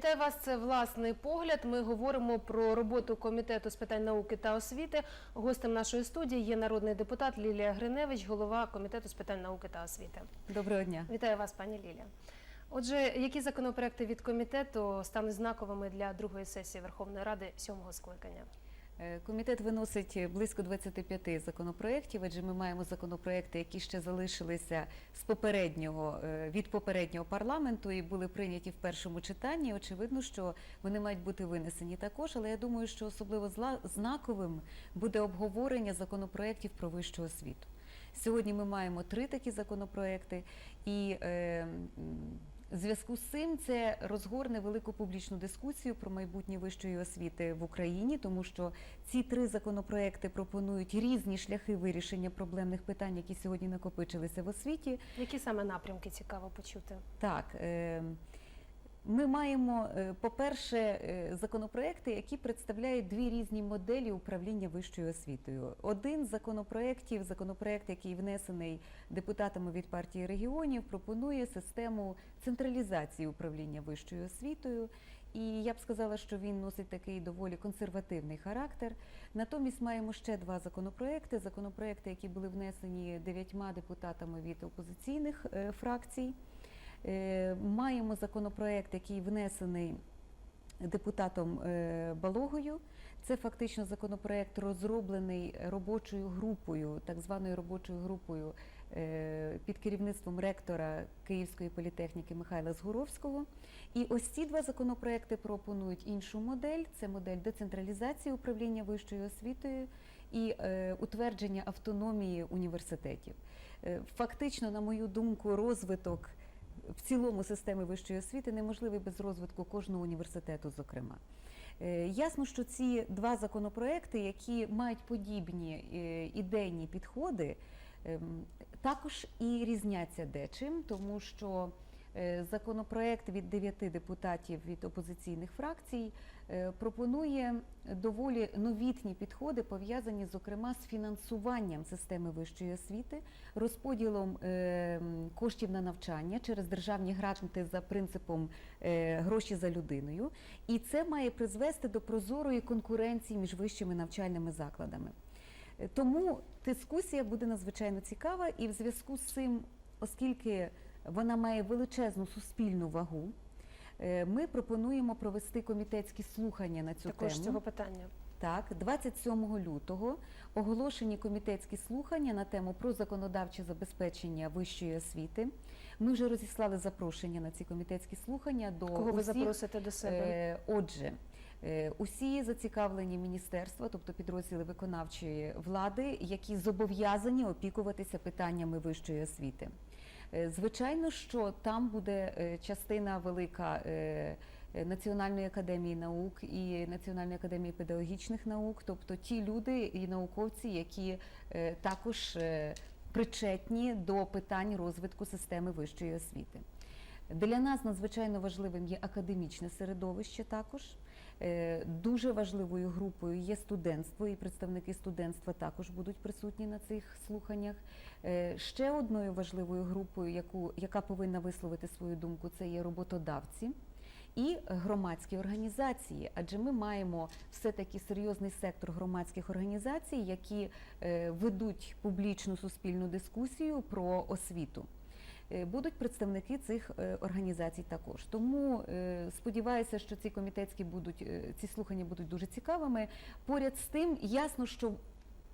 Вітаю вас. Це власний погляд. Ми говоримо про роботу комітету з питань науки та освіти. Гостем нашої студії є народний депутат Лілія Гриневич, голова комітету з питань науки та освіти. Доброго дня. Вітаю вас, пані Лілія. Отже, які законопроекти від комітету стануть знаковими для другої сесії Верховної Ради сьомого скликання? Е, Комітет виносить близько 25 законопроєктів, адже ми маємо законопроекти, які ще залишилися з попереднього е, від попереднього парламенту і були прийняті в першому читанні. Очевидно, що вони мають бути винесені також. Але я думаю, що особливо знаковим буде обговорення законопроєктів про вищу освіту. Сьогодні ми маємо три такі законопроекти, і е, зв'язку з цим це розгорне велику публічну дискусію про майбутнє вищої освіти в Україні, тому що ці три законопроекти пропонують різні шляхи вирішення проблемних питань, які сьогодні накопичилися в освіті. Які саме напрямки цікаво почути? Так, е, ми маємо, е, по-перше, е, законопроекти, які представляють дві різні моделі управління вищою освітою. Один з законопроєктів, законопроект, який внесений депутатами від партії регіонів, пропонує систему централізації управління вищою освітою. І я б сказала, що він носить такий доволі консервативний характер. Натомість маємо ще два законопроекти. Законопроекти, які були внесені дев'ятьма депутатами від опозиційних е, фракцій. Е, Маємо законопроект, який внесений депутатом е, Балогою. Це фактично законопроект розроблений робочою групою, так званою робочою групою е, під керівництвом ректора Київської політехніки Михайла Згуровського. І ось ці два законопроекти пропонують іншу модель: це модель децентралізації управління вищою освітою і утвердження автономії університетів. Фактично, на мою думку, розвиток в цілому системи вищої освіти неможливий без розвитку кожного університету, зокрема. Е, Ясно, що ці два законопроекти, які мають подібні е, ідейні підходи, ем, також і різняться дечим, тому що законопроект від дев'яти депутатів від опозиційних фракцій е, пропонує доволі новітні підходи, пов'язані зокрема з фінансуванням системи вищої освіти, розподілом е, коштів на навчання через державні гранти за принципом е, гроші за людиною. І це має призвести до прозорої конкуренції між вищими навчальними закладами. Е, Тому дискусія буде надзвичайно цікава, і в зв'язку з цим, оскільки вона має величезну суспільну вагу, е, ми пропонуємо провести комітетські слухання на цю Також тему. цього питання. Так, 27 лютого оголошені комітетські слухання на тему про законодавче забезпечення вищої освіти. Ми вже розіслали запрошення на ці комітетські слухання до Кого ви запросите до себе? Е, Отже, е, усі зацікавлені міністерства, тобто підрозділи виконавчої влади, які зобов'язані опікуватися питаннями вищої освіти. Е, Звичайно, що там буде е, частина велика е, Національної академії наук і Національної академії педагогічних наук, тобто ті люди і науковці, які також причетні до питань розвитку системи вищої освіти. Для нас надзвичайно важливим є академічне середовище також. Е, Дуже важливою групою є студентство, і представники студентства також будуть присутні на цих слуханнях. Е, Ще одною важливою групою, яку, яка повинна висловити свою думку, це є роботодавці. І громадські організації, адже ми маємо все-таки серйозний сектор громадських організацій, які е, ведуть публічну суспільну дискусію про освіту. Е, Будуть представники цих е, організацій також. Тому е, сподіваюся, що ці комітетські будуть ці слухання будуть дуже цікавими. Поряд з тим, ясно, що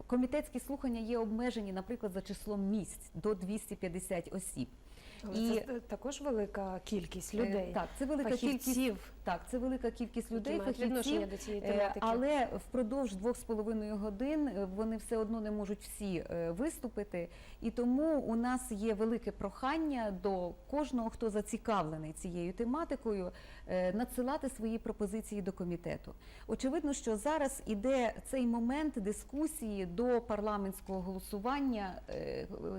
комітетські слухання є обмежені, наприклад, за числом місць до 250 осіб. Але і- це також велика кількість Е, людей. Так, це велика кількість так, це велика кількість людей, які мають фахівців, до цієї Е, тематики. Але впродовж двох з половиною годин е, вони все одно не можуть всі виступити. І тому у нас є велике прохання до кожного, хто зацікавлений цією тематикою, надсилати свої пропозиції до комітету. Очевидно, що зараз іде цей момент дискусії до парламентського голосування,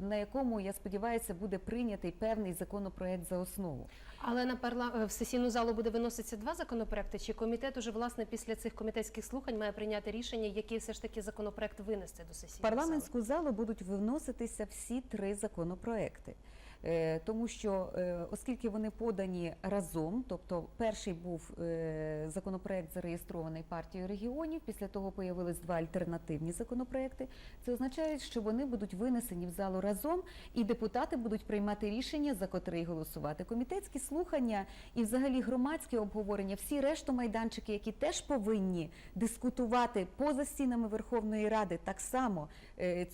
на якому я сподіваюся буде прийнятий певний законопроект за основу. Але на парла... е, в сесійну залу буде виноситися два законопроекти. Чи комітет уже власне після цих комітетських слухань має прийняти рішення, який все ж таки законопроект винести до сесійної парламентську залу будуть виноситися всі три законопроекти. Е, Тому що е, оскільки вони подані разом, тобто перший був е, законопроект зареєстрований партією регіонів, після того появились два альтернативні законопроекти. Це означає, що вони будуть винесені в залу разом, і депутати будуть приймати рішення, за котрий голосувати. Комітетські слухання і взагалі громадське обговорення, всі решту майданчики, які теж повинні дискутувати поза стінами Верховної Ради, так само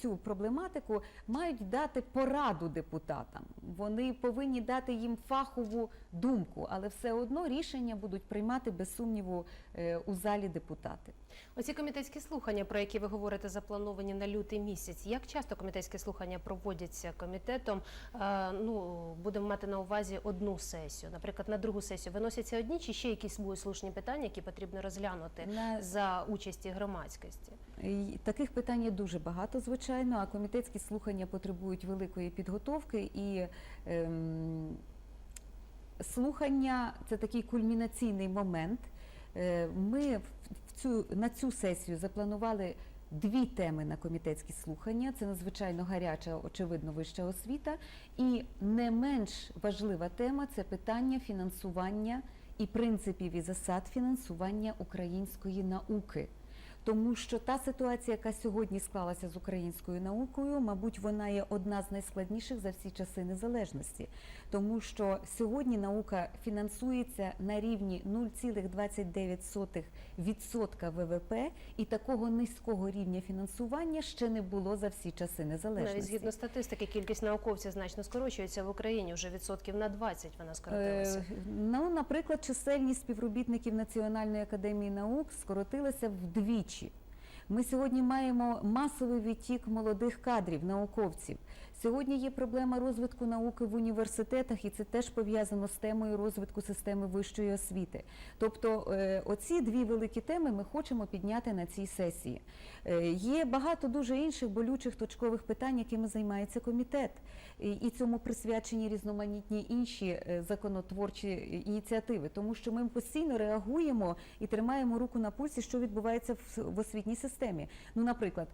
цю проблематику, мають дати пораду депутатам. Вони повинні дати їм фахову думку, але все одно рішення будуть приймати без сумніву е, у залі депутати. Оці комітетські слухання, про які ви говорите, заплановані на лютий місяць. Як часто комітетські слухання проводяться комітетом? Е, ну будемо мати на увазі одну сесію. Наприклад, на другу сесію виносяться одні чи ще якісь будуть слушні питання, які потрібно розглянути На за участі громадськості? Таких питань є дуже багато, звичайно. А комітетські слухання потребують великої підготовки і ем, слухання це такий кульмінаційний момент. Е, Ми в цю на цю сесію запланували дві теми на комітетські слухання. Це надзвичайно гаряча, очевидно, вища освіта. І не менш важлива тема це питання фінансування і принципів і засад фінансування української науки. Тому що та ситуація, яка сьогодні склалася з українською наукою, мабуть, вона є одна з найскладніших за всі часи незалежності, тому що сьогодні наука фінансується на рівні 0,29% ВВП, і такого низького рівня фінансування ще не було за всі часи незалежності. Навіть згідно статистики, кількість науковців значно скорочується в Україні вже відсотків на 20 Вона скоротилася. Е, Ну, наприклад, чисельність співробітників Національної академії наук скоротилася вдвічі. Ми сьогодні маємо масовий відтік молодих кадрів, науковців. Сьогодні є проблема розвитку науки в університетах, і це теж пов'язано з темою розвитку системи вищої освіти. Тобто, е, оці дві великі теми ми хочемо підняти на цій сесії. Е, Є багато дуже інших болючих точкових питань, якими займається комітет, і цьому присвячені різноманітні інші е, законотворчі ініціативи, тому що ми постійно реагуємо і тримаємо руку на пульсі, що відбувається в освітній системі. Ну, наприклад,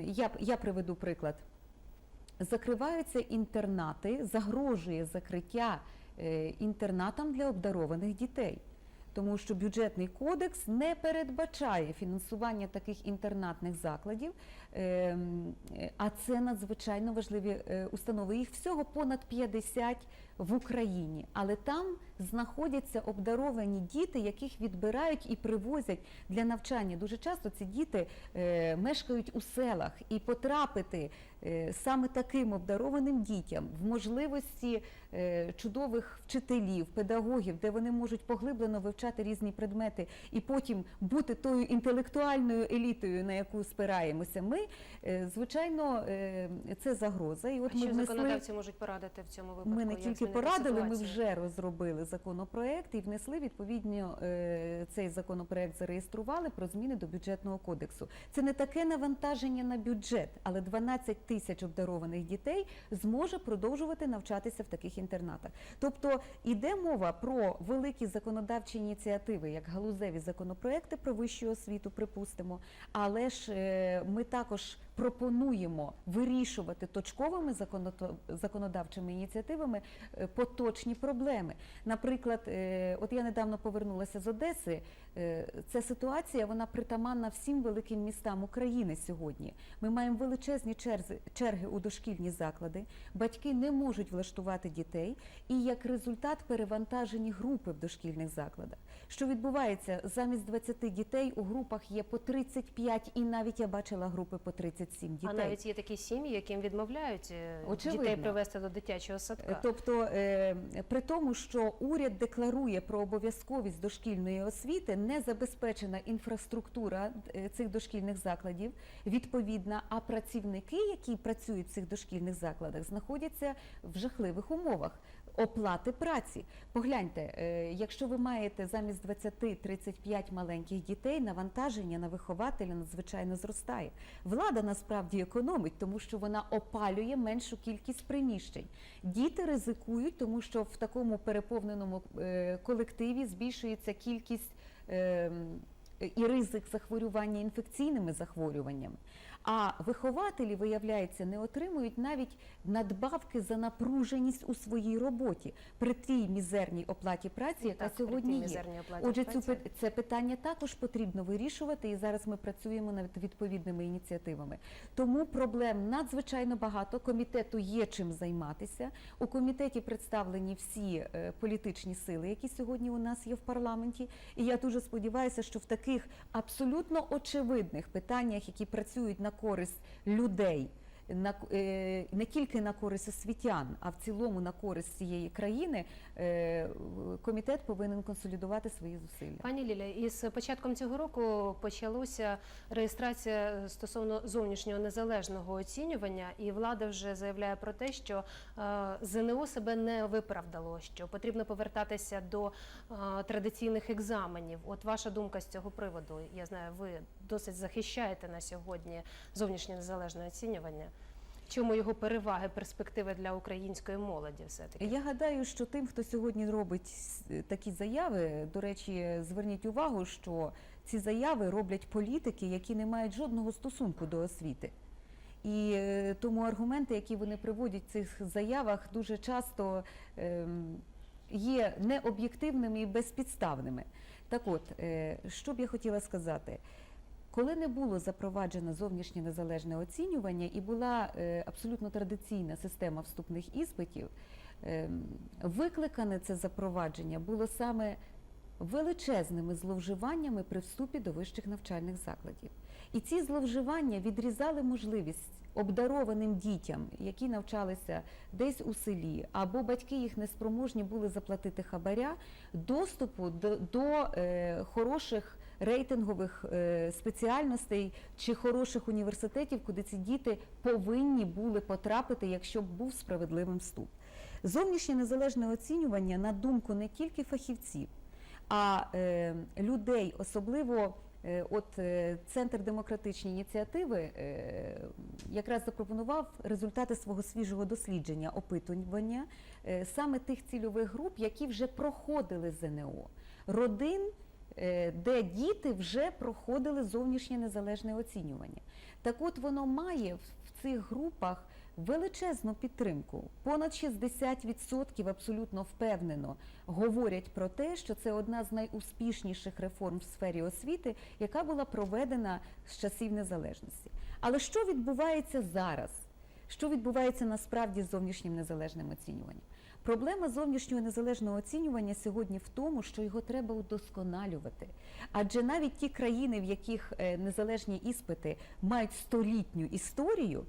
я, я приведу приклад. Закриваються інтернати, загрожує закриття е, інтернатам для обдарованих дітей. Тому що бюджетний кодекс не передбачає фінансування таких інтернатних закладів, ем, е, а це надзвичайно важливі е, установи. Їх всього понад 50 в Україні, але там знаходяться обдаровані діти, яких відбирають і привозять для навчання. Дуже часто ці діти е, мешкають у селах і потрапити е, саме таким обдарованим дітям в можливості е, чудових вчителів, педагогів, де вони можуть поглиблено вивчати різні предмети і потім бути тою інтелектуальною елітою, на яку спираємося. Ми звичайно це загроза. І от а ми що внесли. законодавці можуть порадити в цьому випадку? Ми не тільки порадили, ми вже розробили законопроект і внесли відповідно е, цей законопроект зареєстрували про зміни до бюджетного кодексу. Це не таке навантаження на бюджет, але 12 тисяч обдарованих дітей зможе продовжувати навчатися в таких інтернатах. Тобто іде мова про великі законодавчі ініціативи, як галузеві законопроекти про вищу освіту, припустимо, але ж е, ми також пропонуємо вирішувати точковими законодавчими ініціативами е, поточні проблеми. Наприклад, е, от я недавно повернулася з Одеси. е, Ця ситуація вона притаманна всім великим містам України сьогодні. Ми маємо величезні черзи, черги у дошкільні заклади. Батьки не можуть влаштувати дітей, і як результат перевантажені групи в дошкільних закладах. Що відбувається замість 20 дітей у групах є по 35, і навіть я бачила групи по 37 дітей. А навіть є такі сім'ї, яким відмовляють е, Очевидно. дітей привезти до дитячого садка. Е, Тобто, е, при тому, що уряд декларує про обов'язковість дошкільної освіти, не забезпечена інфраструктура цих дошкільних закладів відповідна, а працівники, які працюють в цих дошкільних закладах, знаходяться в жахливих умовах. Оплати праці. Погляньте, е, якщо ви маєте замість 20-35 маленьких дітей, навантаження на вихователя надзвичайно зростає. Влада насправді економить, тому що вона опалює меншу кількість приміщень. Діти ризикують, тому що в такому переповненому е, колективі збільшується кількість. е, е, і ризик захворювання інфекційними захворюваннями. А вихователі, виявляється, не отримують навіть надбавки за напруженість у своїй роботі при тій мізерній оплаті праці, яка Так, сьогодні є. Отже, цю це питання також потрібно вирішувати, і зараз ми працюємо над відповідними ініціативами. Тому проблем надзвичайно багато. Комітету є чим займатися. У комітеті представлені всі е, політичні сили, які сьогодні у нас є в парламенті. І я дуже сподіваюся, що в таких абсолютно очевидних питаннях, які працюють на користь людей. На е, не тільки на користь освітян, а в цілому на користь цієї країни е, комітет повинен консолідувати свої зусилля. Пані Ліля, із початком цього року почалася реєстрація стосовно зовнішнього незалежного оцінювання, і влада вже заявляє про те, що е, ЗНО себе не виправдало, що потрібно повертатися до традиційних екзаменів. От ваша думка з цього приводу? Я знаю, ви досить захищаєте на сьогодні зовнішнє незалежне оцінювання. Чому його переваги, перспективи для української молоді? Все таки Я гадаю, що тим, хто сьогодні робить такі заяви, до речі, зверніть увагу, що ці заяви роблять політики, які не мають жодного стосунку до освіти. І е, тому аргументи, які вони приводять в цих заявах, дуже часто ем, є необ'єктивними і безпідставними. Так от, е, що б я хотіла сказати? Коли не було запроваджено зовнішнє незалежне оцінювання і була е, абсолютно традиційна система вступних іспитів, е, викликане це запровадження було саме величезними зловживаннями при вступі до вищих навчальних закладів. І ці зловживання відрізали можливість обдарованим дітям, які навчалися десь у селі, або батьки їх неспроможні були заплатити хабаря, доступу до, до е, хороших рейтингових е, спеціальностей чи хороших університетів, куди ці діти повинні були потрапити, якщо б був справедливим вступ. Зовнішнє незалежне оцінювання, на думку не тільки фахівців, а е, людей, особливо е, от Центр демократичні ініціативи якраз запропонував результати свого свіжого дослідження, опитування саме тих цільових груп, які вже проходили ЗНО, родин, де діти вже проходили зовнішнє незалежне оцінювання. Так от воно має в в цих групах величезну підтримку. Понад 60% абсолютно впевнено говорять про те, що це одна з найуспішніших реформ в сфері освіти, яка була проведена з часів незалежності. Але що відбувається зараз? Що відбувається насправді з зовнішнім незалежним оцінюванням? Проблема зовнішнього незалежного оцінювання сьогодні в тому, що його треба удосконалювати. Адже навіть ті країни, в яких е, незалежні іспити мають столітню історію,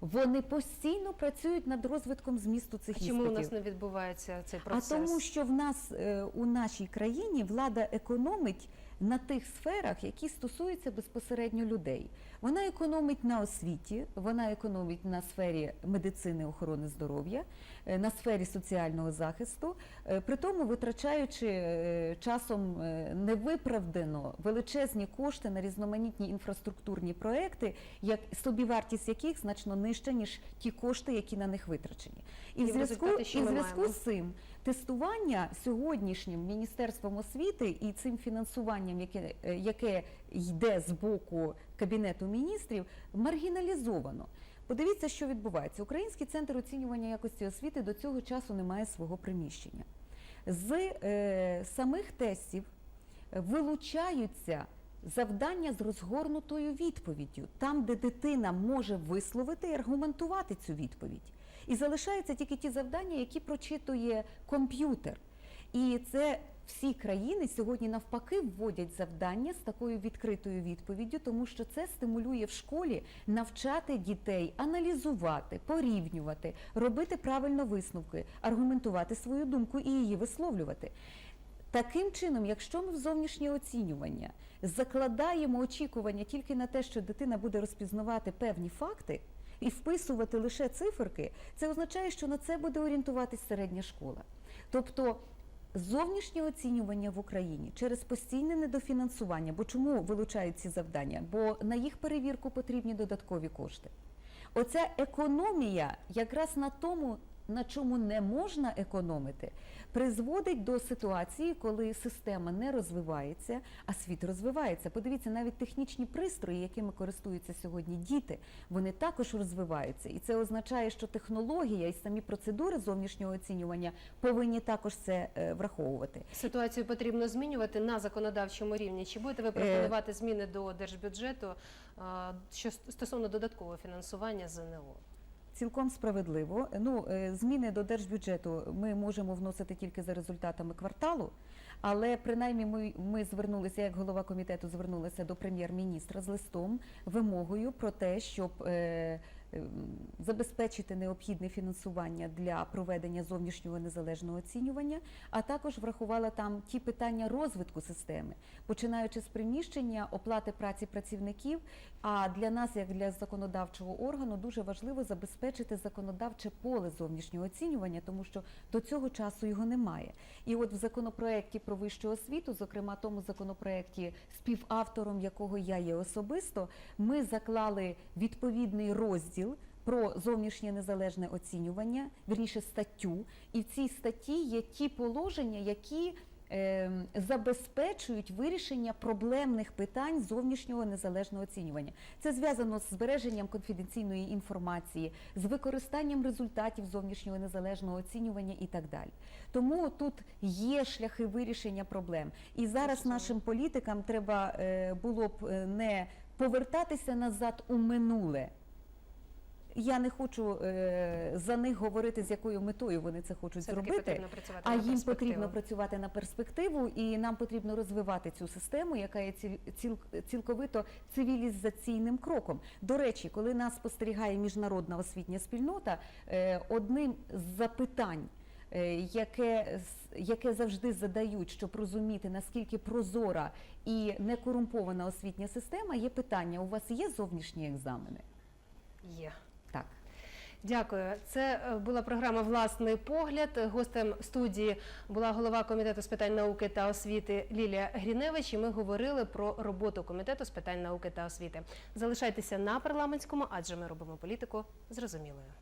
вони постійно працюють над розвитком змісту цих а чому іспитів. у нас не відбувається цей процес? А тому, що в нас е, у нашій країні влада економить на тих сферах, які стосуються безпосередньо людей. Вона економить на освіті, вона економить на сфері медицини, охорони здоров'я, е, на сфері соціального захисту, е, при тому витрачаючи е, часом невиправдано величезні кошти на різноманітні інфраструктурні проекти, як собівартість яких значно нижча ніж ті кошти, які на них витрачені. І, І в зв'язку і в зв'язку з цим тестування сьогоднішнім міністерством освіти і цим фінансуванням, яке, е, яке йде з боку кабінету міністрів, маргіналізовано. Подивіться, що відбувається. Український центр оцінювання якості освіти до цього часу не має свого приміщення. З е, самих тестів вилучаються завдання з розгорнутою відповіддю, там, де дитина може висловити і аргументувати цю відповідь. І залишаються тільки ті завдання, які прочитує комп'ютер. І це всі країни сьогодні навпаки вводять завдання з такою відкритою відповіддю, тому що це стимулює в школі навчати дітей аналізувати, порівнювати, робити правильно висновки, аргументувати свою думку і її висловлювати. Таким чином, якщо ми в зовнішнє оцінювання закладаємо очікування тільки на те, що дитина буде розпізнавати певні факти і вписувати лише циферки, це означає, що на це буде орієнтуватись середня школа. Тобто зовнішнє оцінювання в Україні через постійне недофінансування, бо чому вилучають ці завдання? Бо на їх перевірку потрібні додаткові кошти. Оця економія якраз на тому на чому не можна економити, призводить до ситуації, коли система не розвивається, а світ розвивається. Подивіться, навіть технічні пристрої, якими користуються сьогодні діти, вони також розвиваються. І це означає, що технологія і самі процедури зовнішнього оцінювання повинні також це е, враховувати. Ситуацію потрібно змінювати на законодавчому рівні. Чи будете ви пропонувати зміни до держбюджету е, що стосовно додаткового фінансування ЗНО? Цілком справедливо. Ну, е, зміни до держбюджету ми можемо вносити тільки за результатами кварталу, але принаймні ми, ми звернулися, як голова комітету звернулася до прем'єр-міністра з листом вимогою про те, щоб е, забезпечити необхідне фінансування для проведення зовнішнього незалежного оцінювання, а також врахувала там ті питання розвитку системи, починаючи з приміщення, оплати праці працівників. А для нас, як для законодавчого органу, дуже важливо забезпечити законодавче поле зовнішнього оцінювання, тому що до цього часу його немає. І от в законопроекті про вищу освіту, зокрема тому законопроекті, співавтором якого я є особисто, ми заклали відповідний розділ. Про зовнішнє незалежне оцінювання, вірніше статтю, і в цій статті є ті положення, які забезпечують вирішення проблемних питань зовнішнього незалежного оцінювання. Це зв'язано з збереженням конфіденційної інформації, з використанням результатів зовнішнього незалежного оцінювання і так далі. Тому тут є шляхи вирішення проблем. І зараз нашим політикам треба е, було б е, не повертатися назад у минуле. Я не хочу е, за них говорити, з якою метою вони це хочуть Все-таки зробити. потрібно працювати А на їм потрібно працювати на перспективу, і нам потрібно розвивати цю систему, яка є ціл, ціл, цілковито цивілізаційним кроком. До речі, коли нас спостерігає міжнародна освітня спільнота, е, одним з запитань. е, Яке, яке завжди задають, щоб розуміти наскільки прозора і некорумпована освітня система, є питання: у вас є зовнішні екзамени? Є. Так. Дякую. Це е, була програма Власний погляд. Гостем студії була голова комітету з питань науки та освіти Лілія Гріневич. І ми говорили про роботу комітету з питань науки та освіти. Залишайтеся на парламентському, адже ми робимо політику зрозумілою.